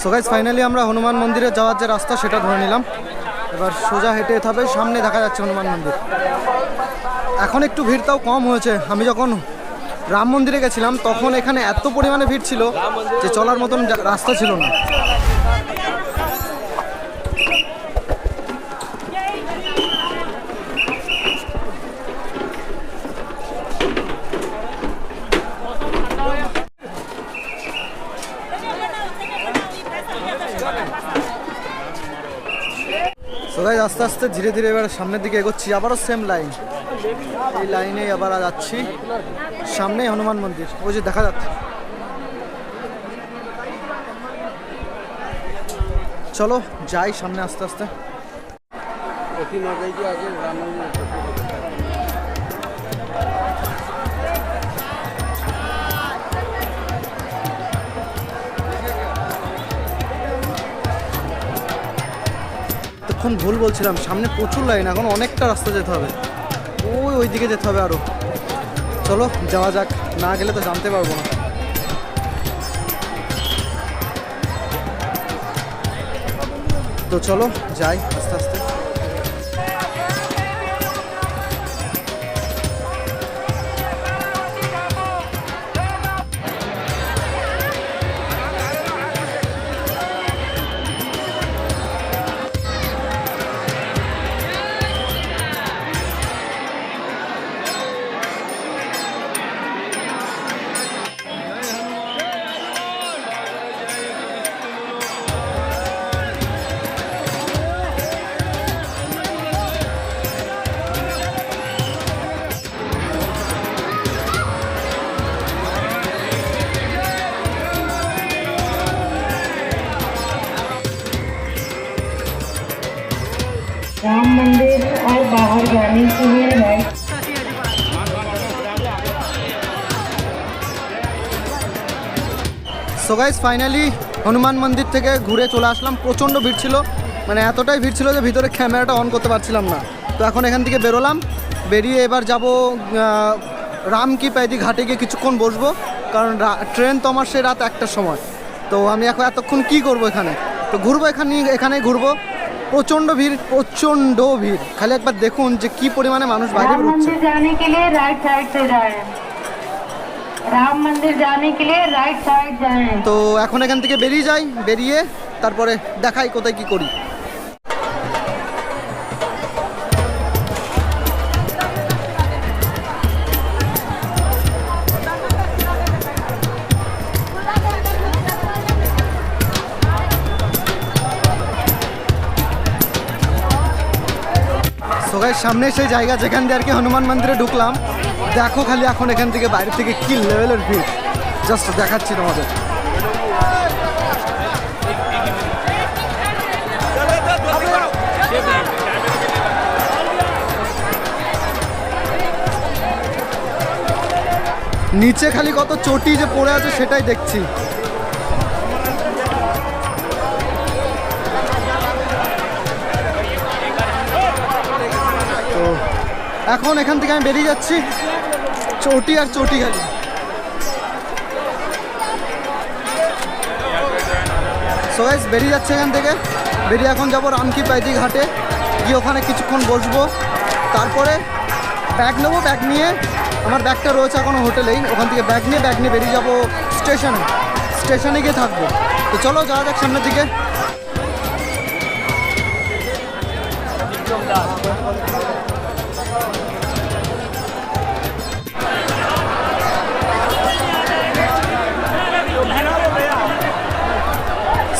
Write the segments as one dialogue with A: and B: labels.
A: So guys finally আমরা হনুমান মন্দিরে যাওয়ার যে রাস্তা, সেটা ধরে নিলাম। এবার সোজা হেঁটে হবে, সামনে দেখা যাচ্ছে হনুমান মন্দির। এখন একটু ভিড়টাও কম হয়েছে। আমি যখন রাম মন্দিরে গেছিলাম, তখন এখানে এত পরিমাণে ভিড় ছিল যে চলার মতন রাস্তা ছিল না। আস্তে আস্তে ধীরে ধীরে এবার সামনের দিকে এগোচ্ছি, আবারও সেম লাইন এই লাইনে আবার যাচ্ছি। সামনে হনুমান মন্দির, ওই যে দেখা যাচ্ছে। চলো, যাই সামনে আস্তে আস্তে। তখন ভুল বলছিলাম, সামনে প্রচুর লাইন এখন অনেকটা রাস্তা যেতে হবে। ওই ওই দিকে যেতে হবে আরও চলো, যাওয়া যাক। না গেলে তো জানতে পারব না। তো চলো, যাই।
B: मंदिर और बाहर जाने के लिए right
A: so guys finally Hanuman মন্দির থেকে ঘুরে চলে আসলাম প্রচণ্ড ভিড় ছিল মানে এতটাই ভিড় ছিল যে ভিতরে ক্যামেরাটা অন করতে পারছিলাম না তো এখন এখান থেকে বেরোলাম বেরিয়ে এবার যাব রাম কি পাইদি ঘাটে গিয়ে কিছুক্ষণ বসবো কারণ রা- ট্রেন তো আমার সেই রাত একটার সময় তো আমি এখন এতক্ষণ কি করব এখানে তো ঘুরবো এখানে এখানে ঘুরবো প্রচণ্ড ভিড় প্রচণ্ড ভিড় খালি একবার দেখুন যে কি পরিমাণে মানুষ বাইরে
B: राम
A: বেরোচ্ছে
B: मंदिर जाने के लिए राइट साइड से जाएं राम मंदिर जाने के लिए राइट साइड जाएं
A: তো এখন এখান থেকে বেরিয়ে যাই বেরিয়ে তারপরে দেখাই কোথায় কি করি সামনে সেই জায়গা যেখান দিয়ে আর কি হনুমান মন্দিরে ঢুকলাম। দেখো খালি এখন এখান থেকে বাইরে থেকে কি লেভেলের ভিড়। জাস্ট দেখাচ্ছি তোমাদের। নিচে খালি কত চটি যে পড়ে আছে সেটাই দেখছি। এখন এখান থেকে আমি বেরিয়ে যাচ্ছি। চটি আর চটি খালি সো গাইস বেরিয়ে যাচ্ছে এখান থেকে। বেরিয়ে এখন যাব রামকি পাইতি ঘাটে। গিয়ে ওখানে কিছুক্ষণ বসবো। তারপরে ব্যাগ নেব ব্যাগ নিয়ে। আমার ব্যাগটা রয়েছে এখনও হোটেলেই। ওখান থেকে ব্যাগ নিয়ে ব্যাগ নিয়ে বেরিয়ে যাব স্টেশনে। স্টেশনে গিয়ে থাকব। তো চলো, যাওয়া যাক সামনের দিকে।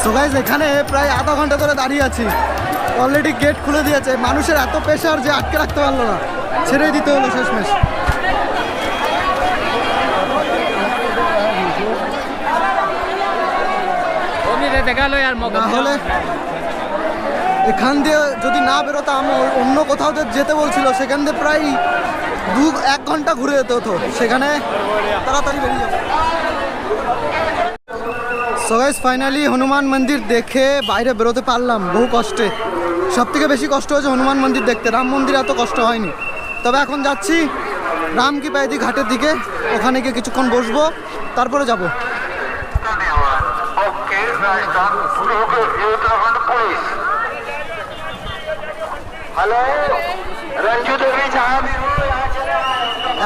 A: সো গাইজ এখানে প্রায় আধা ঘণ্টা ধরে দাঁড়িয়ে আছি। অলরেডি গেট খুলে দিয়েছে। মানুষের এত প্রেশার যে আটকে রাখতে পারল না। ছেড়ে দিতে হলো শেষমেশ। এখান দিয়ে যদি না বেরোতাম অন্য কোথাও যেতে বলছিল সেখান দিয়ে প্রায় দু এক ঘণ্টা ঘুরে যেতে হতো। সেখানে তাড়াতাড়ি বেরিয়ে যাব গাইস ফাইনালি হনুমান মন্দির দেখে বাইরে বেরোতে পারলাম বহু কষ্টে। সব থেকে বেশি কষ্ট হয়েছে হনুমান মন্দির দেখতে। রাম মন্দির এত কষ্ট হয়নি। তবে এখন যাচ্ছি রাম কি পাইদি ঘাটের দিকে। ওখানে গিয়ে কিছুক্ষণ বসবো তারপরে যাব।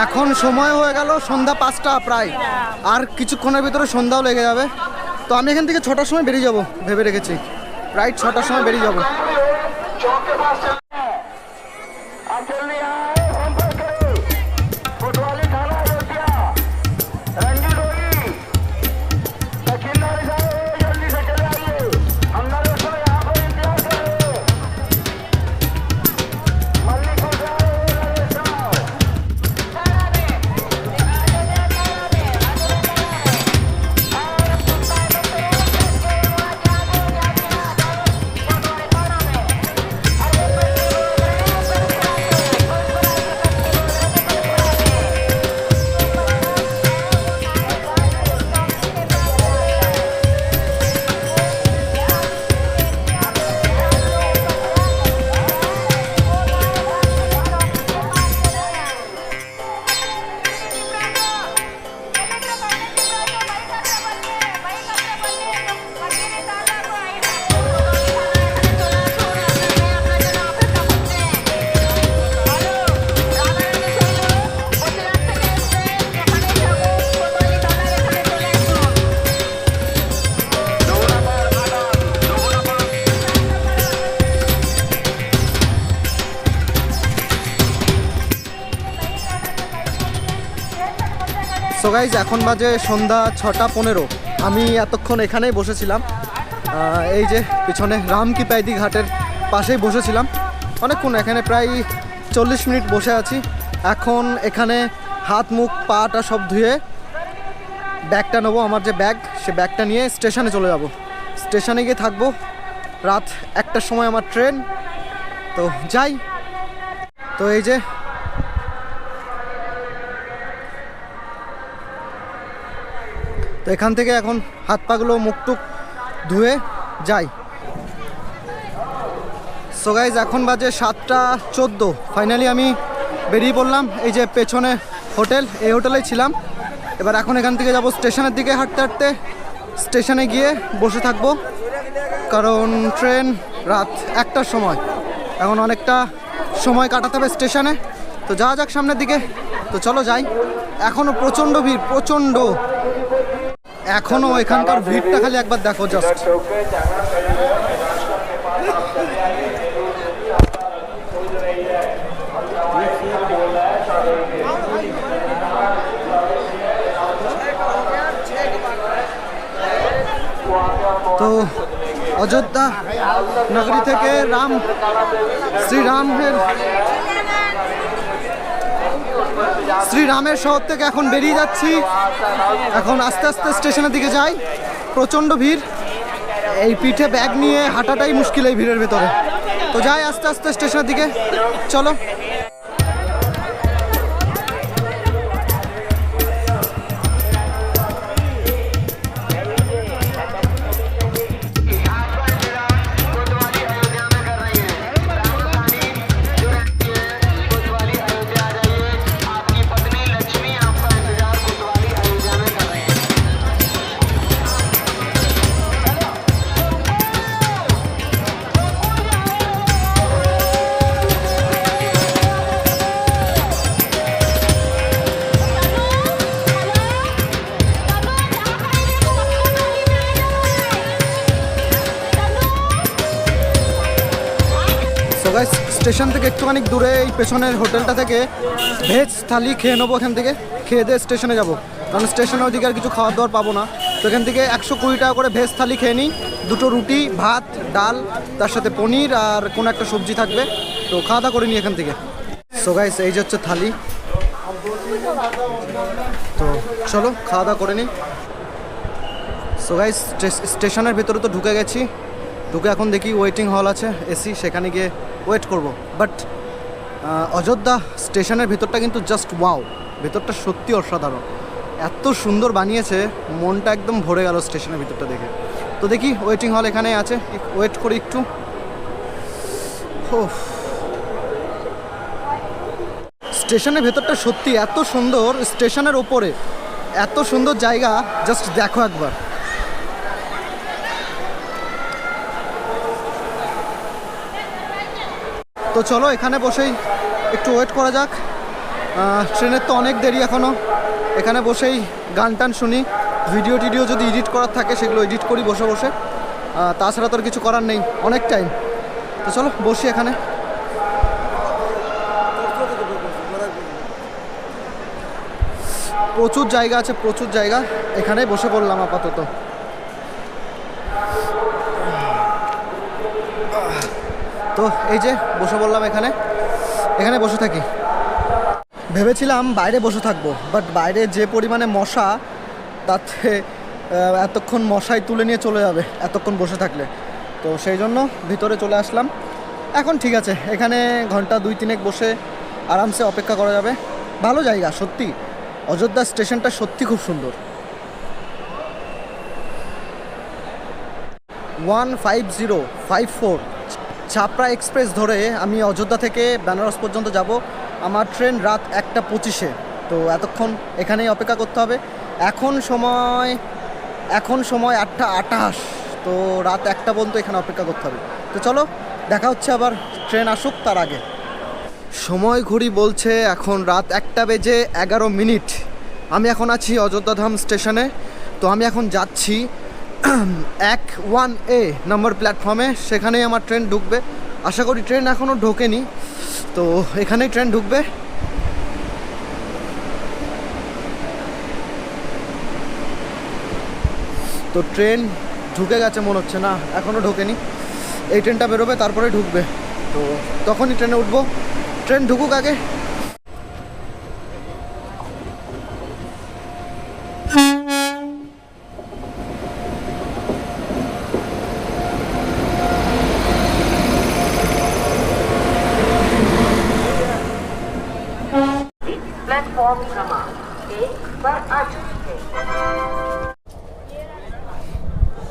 A: এখন সময় হয়ে গেল সন্ধ্যা পাঁচটা প্রায়। আর কিছুক্ষণের ভিতরে সন্ধ্যাও লেগে যাবে। তো আমি এখান থেকে ছটার সময় বেরিয়ে যাব, ভেবে রেখেছি। রাইট ছটার সময় বেরিয়ে যাব। সো গাইজ এখন বাজে সন্ধ্যা ছটা পনেরো। আমি এতক্ষণ এখানেই বসেছিলাম। এই যে পিছনে রামকি পাইদি ঘাটের পাশেই বসেছিলাম। অনেকক্ষণ, এখানে প্রায় চল্লিশ মিনিট বসে আছি। এখন এখানে হাত, মুখ পাটা সব ধুয়ে ব্যাগটা নেব, আমার যে ব্যাগ, সে ব্যাগটা নিয়ে স্টেশনে চলে যাব। স্টেশনে গিয়ে থাকব রাত একটার সময় আমার ট্রেন। তো যাই। তো এই যে এখান থেকে এখন হাত পাগুলো মুখটুক ধুয়ে যাই। সো গাইজ এখন বাজে সাতটা চোদ্দ। ফাইনালি আমি বেরিয়ে পড়লাম, এই যে পেছনে হোটেল, এই হোটেলেই ছিলাম। এবার এখন এখান থেকে যাব স্টেশনের দিকে হাঁটতে হাঁটতে। স্টেশনে গিয়ে বসে থাকব, কারণ ট্রেন রাত একটার সময়। এখন অনেকটা সময় কাটাতে হবে স্টেশনে। তো যাওয়া যাক সামনের দিকে। তো চলো যাই। এখনও প্রচণ্ড ভিড়, প্রচণ্ড। এখনও এখানকার ভিড়টা খালি একবার দেখো জাস্ট তো অযোধ্যা নগরী থেকে রাম শ্রীরামের শ্রীরামের শহর থেকে এখন বেরিয়ে যাচ্ছি। এখন আস্তে আস্তে স্টেশনের দিকে যাই। প্রচণ্ড ভিড়। এই পিঠে ব্যাগ নিয়ে হাঁটাটাই মুশকিল এই ভিড়ের ভেতরে। তো যাই আস্তে আস্তে স্টেশনের দিকে। চলো। স্টেশন থেকে একটুখানি দূরে এই পেছনের হোটেলটা থেকে ভেজ থালি খেয়ে নেব এখান থেকে। খেয়ে দিয়ে স্টেশনে যাব। কারণ স্টেশনের ওইদিকে আর কিছু খাওয়ার দাওয়ার পাবো না। তো এখান থেকে একশো কুড়ি টাকা করে ভেজ থালি খেয়ে নিই। দুটো রুটি, ভাত, ডাল, তার সাথে পনির আর কোনো একটা সবজি থাকবে। তো খাওয়া দাওয়া করে নিই এখান থেকে। সো গাইস এই যে হচ্ছে থালি। তো চলো, খাওয়া দাওয়া করে নিই। সো গাইস স্টেশনের ভেতরে তো ঢুকে গেছি। ঢুকে এখন দেখি ওয়েটিং হল আছে এসি সেখানে গিয়ে ওয়েট করব। বাট অযোধ্যা স্টেশনের ভেতরটা কিন্তু জাস্ট ওয়াও ভেতরটা সত্যি অসাধারণ। এত সুন্দর বানিয়েছে, মনটা একদম ভরে গেল স্টেশনের ভিতরটা দেখে। তো দেখি ওয়েটিং হল এখানে আছে ওয়েট করি একটু। ওফ। স্টেশনের ভেতরটা সত্যি এত সুন্দর, স্টেশনের ওপরে এত সুন্দর জায়গা জাস্ট দেখো একবার। তো চলো, এখানে বসেই একটু ওয়েট করা যাক। ট্রেনের তো অনেক দেরি এখনও এখানে বসেই গান টান শুনি। ভিডিও টিডিও যদি এডিট করার থাকে, সেগুলো এডিট করি বসে বসে। তাছাড়া তো আর কিছু করার নেই, অনেক টাইম তো চলো, বসি এখানে। প্রচুর জায়গা আছে, প্রচুর জায়গা। এখানেই বসে পড়লাম আপাতত। তো এই যে বসে বললাম এখানে। এখানে বসে থাকি। ভেবেছিলাম বাইরে বসে থাকব বাট বাইরে যে পরিমাণে মশা, তাতে এতক্ষণ মশাই তুলে নিয়ে চলে যাবে, এতক্ষণ বসে থাকলে। তো সেই জন্য ভিতরে চলে আসলাম। এখন ঠিক আছে, এখানে ঘণ্টা দুই তিনেক বসে আরামসে অপেক্ষা করা যাবে। ভালো জায়গা, সত্যি। অযোধ্যা স্টেশনটা সত্যি খুব সুন্দর। One five zero, five four. Chhapra express ধরে আমি অযোধ্যা থেকে বেনারস পর্যন্ত যাব। আমার ট্রেন রাত একটা পঁচিশে। তো এতক্ষণ এখানেই অপেক্ষা করতে হবে। এখন সময় এখন সময় আটটা আটাশ তো রাত একটা পর্যন্ত এখানে অপেক্ষা করতে হবে। তো চলো, দেখা হচ্ছে আবার। ট্রেন আসুক তার আগে। সময় ঘড়ি বলছে এখন রাত একটা বেজে এগারো মিনিট। আমি এখন আছি অযোধ্যাধাম স্টেশনে। তো আমি এখন যাচ্ছি এক ওয়ান এ নম্বর প্ল্যাটফর্মে সেখানেই আমার ট্রেন ঢুকবে। আশা করি ট্রেন এখনও ঢোকেনি। তো এখানেই ট্রেন ঢুকবে। তো ট্রেন ঢুকে গেছে মনে হচ্ছে না এখনও ঢোকেনি। এই ট্রেনটা বেরোবে তারপরে ঢুকবে। তো তখনই ট্রেনে উঠবো। ট্রেন ঢুকুক আগে।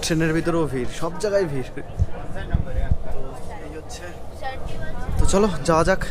A: ট্রেনের ভিতরেও ভিড় সব জায়গায় ভিড়। তো চলো যাওয়া যাক।